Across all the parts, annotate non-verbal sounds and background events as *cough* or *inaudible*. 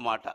మాట.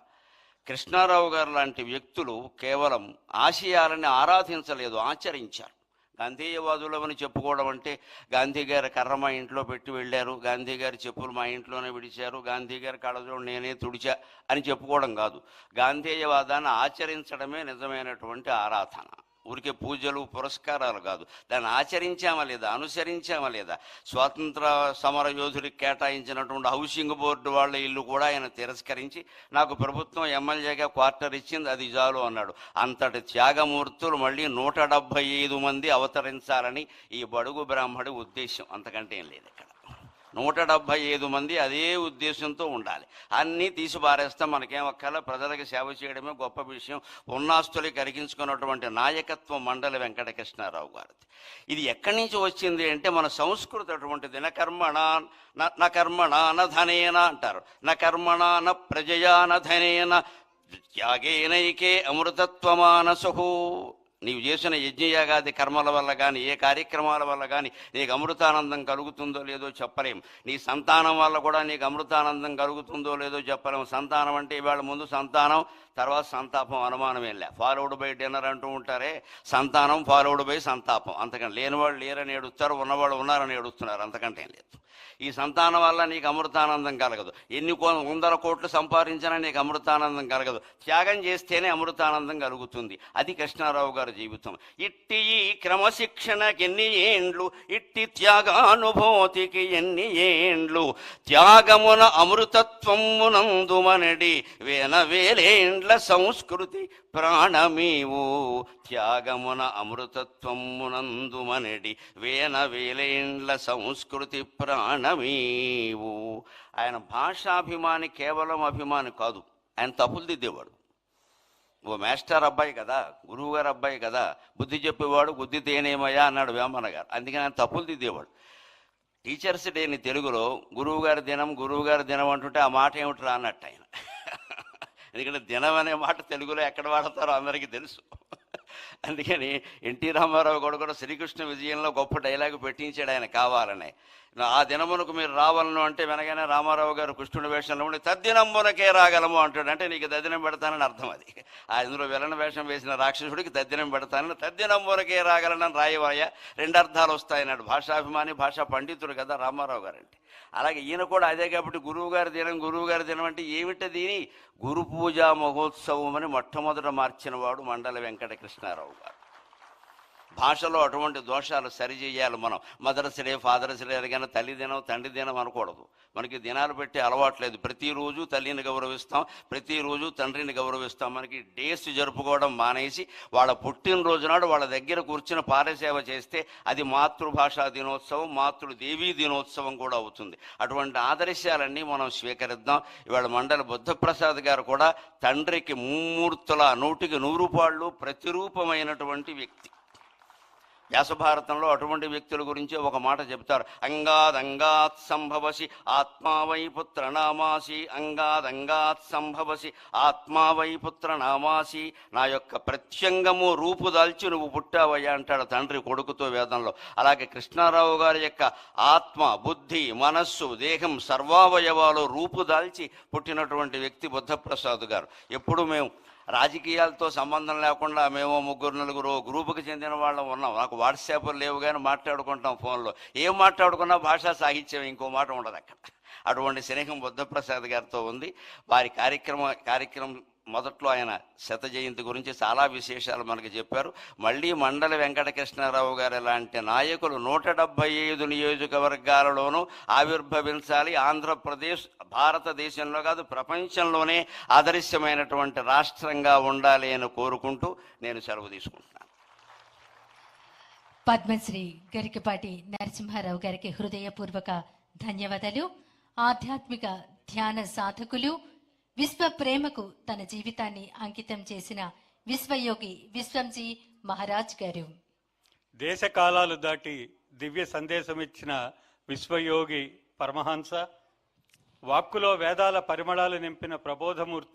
కృష్ణారావు గారు లాంటి వ్యక్తులు కేవలం ఆశయాలని ఆరాధించలేదు ఆచరించారు. గాంధీయవాదులమని చెప్పుకోవడం అంటే గాంధీ గారి కర్ర మా ఇంట్లో పెట్టి వెళ్ళారు గాంధీ గారి చెప్పులు మా ఇంట్లోనే విడిచారు గాంధీ గారి కళ్ళజోడు నేనే తుడిచా అని చెప్పుకోవడం కాదు. గాంధీయవాదాన్ని ఆచరించడమే నిజమైనటువంటి ఆరాధన. ఊరికే పూజలు పురస్కారాలు కాదు. దాన్ని ఆచరించామా లేదా అనుసరించామా లేదా? స్వాతంత్ర సమర యోధుడికి కేటాయించినటువంటి హౌసింగ్ బోర్డు వాళ్ళ ఇల్లు కూడా ఆయన తిరస్కరించి నాకు ప్రభుత్వం ఎమ్మెల్యేగా క్వార్టర్ ఇచ్చింది అది చాలు అన్నాడు. అంతటి త్యాగమూర్తులు మళ్ళీ నూట డెబ్భై ఐదు మంది అవతరించాలని ఈ బడుగు బ్రాహ్మడి ఉద్దేశం. అంతకంటే ఏం లేదు ఇక్కడ. నూట డెబ్భై ఐదు మంది అదే ఉద్దేశంతో ఉండాలి. అన్నీ తీసి పారేస్తాం మనకేం ఒక్కల ప్రజలకు సేవ చేయడమే గొప్ప విషయం. ఉన్నాస్తులు కరిగించుకున్నటువంటి నాయకత్వ మండలి వెంకటకృష్ణారావు గారిది. ఇది ఎక్కడి నుంచి వచ్చింది అంటే మన సంస్కృతి అటువంటిది. న కర్మణ న- న కర్మణ న ధనేన అంటారు. న కర్మణ న ప్రజయా న ధనేన. త్యాగేనైకే అమృతత్వమానసు. నీవు చేసిన యజ్ఞయాగాది కర్మల వల్ల కానీ ఏ కార్యక్రమాల వల్ల కానీ నీకు అమృతానందం కలుగుతుందో లేదో చెప్పలేం. నీ సంతానం వల్ల కూడా నీకు అమృతానందం కలుగుతుందో లేదో చెప్పలేం. సంతానం అంటే ఇవాళ ముందు సంతానం తర్వాత సంతాపం అనుమానం లే. ఫాలోడ్ బై డిన్నర్ అంటూ ఉంటారే సంతానం ఫాలోడ్ బై సంతాపం. అంతకంటే లేనివాళ్ళు లేరని ఏడుస్తారు ఉన్నవాళ్ళు ఉన్నారని ఏడుస్తున్నారు. అంతకంటే ఏం లేదు. ఈ సంతానం వల్ల నీకు అమృతానందం కలగదు. ఎన్ని కో- వందల కోట్లు సంపాదించినా నీకు అమృతానందం కలగదు. త్యాగం చేస్తేనే అమృతానందం కలుగుతుంది. అది కృష్ణారావు గారు జీవితం. ఇట్టి ఈ క్రమశిక్షణకి ఎన్ని ఏండ్లు? ఇట్టి త్యాగానుభూతికి ఎన్ని ఏండ్లు? త్యాగమున అమృతత్వమునందుమనడి వేన వేలేండ్ల సంస్కృతి ప్రాణమీవు? త్యాగమున అమృతత్వమునందుమనడి వేన వేలేండ్ల సంస్కృతి ప్రాణమీవు? ఆయన భాషాభిమాని కేవలం అభిమాని కాదు. ఆయన తప్పులు దిద్దేవాడు. ఓ మాస్టర్ అబ్బాయి కదా గురువు గారు అబ్బాయి కదా బుద్ధి చెప్పేవాడు బుద్ధి తేనేమయ్యా అన్నాడు వేమన గారు. అందుకని ఆయన తప్పులు దిద్దేవాడు. టీచర్స్ డేని తెలుగులో గురువు గారి దినం గురువు గారి దినం అంటుంటే ఆ మాట ఏమిట్రా అన్నట్టు ఆయన. *laughs* ఎందుకంటే దినం అనే మాట తెలుగులో ఎక్కడ వాడతారో అందరికీ తెలుసు. అందుకని ఎన్టీ రామారావు కూడా కూడా శ్రీకృష్ణ విజయంలో గొప్ప డైలాగ్ పెట్టించాడు ఆయన కావాలని. ఆ దినమునకు మీరు రావాలను అంటే వెనగానే రామారావు గారు కృష్ణుడి వేషంలో ఉండి తద్దినమునకే రాగలము అంటాడు. అంటే నీకు తద్దినం పెడతానని అర్థం అది. ఆ ఇందులో విలన వేషం వేసిన రాక్షసుడికి తద్దినం పెడతానని తద్దినమునకే రాగలనని రాయవాయ రెండు అర్థాలు వస్తాయన్నాడు భాషాభిమాని భాషా పండితుడు కదా రామారావు గారంటే. అలాగే ఈయన కూడా అదే కాబట్టి గురువు గారి దినం గురువు గారి దినం అంటే ఏమిటది గురు పూజా మహోత్సవం అని మొట్టమొదట మార్చిన వాడు మండల వెంకట కృష్ణారావు గారు. భాషలో అటువంటి దోషాలు సరిచేయాలి మనం. మదర్స్ డే ఫాదర్స్ డే కానీ తల్లి దినం తండ్రి దినం అనకూడదు. మనకి దినాలు పెట్టే అలవాట్లేదు ప్రతిరోజు తల్లిని గౌరవిస్తాం ప్రతిరోజు తండ్రిని గౌరవిస్తాం. మనకి డేస్ జరుపుకోవడం మానేసి వాళ్ళ పుట్టినరోజు నాడు వాళ్ళ దగ్గర కూర్చుని పారసేవ చేస్తే అది మాతృభాషా దినోత్సవం మాతృ దేవీ దినోత్సవం కూడా అవుతుంది. అటువంటి ఆదర్శాలన్నీ మనం స్వీకరిద్దాం. ఇవాళ మండలి బుద్ధప్రసాద్ గారు కూడా తండ్రికి ముమ్మూర్తుల నూటికి నూరు పాళ్ళు ప్రతిరూపమైనటువంటి వ్యక్తి. వ్యాసభారతంలో అటువంటి వ్యక్తుల గురించి ఒక మాట చెబుతారు. అంగాదంగాత్ సంభవసి ఆత్మావై పుత్ర నామాసి అంగాదంగాత్ సంభవసి ఆత్మావై పుత్ర నామాసి నా యొక్క ప్రత్యంగము రూపు దాల్చి నువ్వు పుట్టావయ్యా అంటాడు తండ్రి కొడుకుతో వేదంలో. అలాగే కృష్ణారావు గారి యొక్క ఆత్మ బుద్ధి మనస్సు దేహం సర్వావయవాలు రూపు దాల్చి పుట్టినటువంటి వ్యక్తి బుద్ధప్రసాద్ గారు. ఎప్పుడు మేము రాజకీయాలతో సంబంధం లేకుండా మేము ముగ్గురు నలుగురు గ్రూపుకి చెందిన వాళ్ళం ఉన్నాం. నాకు వాట్సాప్లు లేవు కానీ మాట్లాడుకుంటాం ఫోన్లో. ఏం మాట్లాడుకున్నా భాషా సాహిత్యం ఇంకో మాట ఉండదు అక్కడ. అటువంటి స్నేహం బుద్ధప్రసాద్ గారితో ఉంది. వారి కార్యక్రమ కార్యక్రమం మొదట్లో ఆయన శత జయంతి గురించి చాలా విశేషాలు మనకు చెప్పారు. మళ్ళీ మండలి వెంకటకృష్ణారావు గారు లాంటి నాయకులు నూట డెబ్బై ఐదు నియోజకవర్గాలలోనూ ఆవిర్భవించాలి. ఆంధ్రప్రదేశ్ భారతదేశంలో కాదు ప్రపంచంలోనే ఆదర్శమైనటువంటి రాష్ట్రంగా ఉండాలి అని కోరుకుంటూ నేను సెలవు తీసుకుంటున్నాను. పద్మశ్రీ గరికపాటి నరసింహారావు గారికి హృదయపూర్వక ధన్యవాదాలు. ఆధ్యాత్మిక ధ్యాన సాధకులు విశ్వ ప్రేమకు తన జీవితాన్ని అంకితం చేసిన విశ్వయోగి విశ్వంజీ మహారాజ్ గారు. దేశ కాలాలు దాటి దివ్య సందేశం ఇచ్చిన విశ్వయోగి పరమహంస వాక్కులో వేదాల పరిమళాలు నింపిన ప్రబోధమూర్తి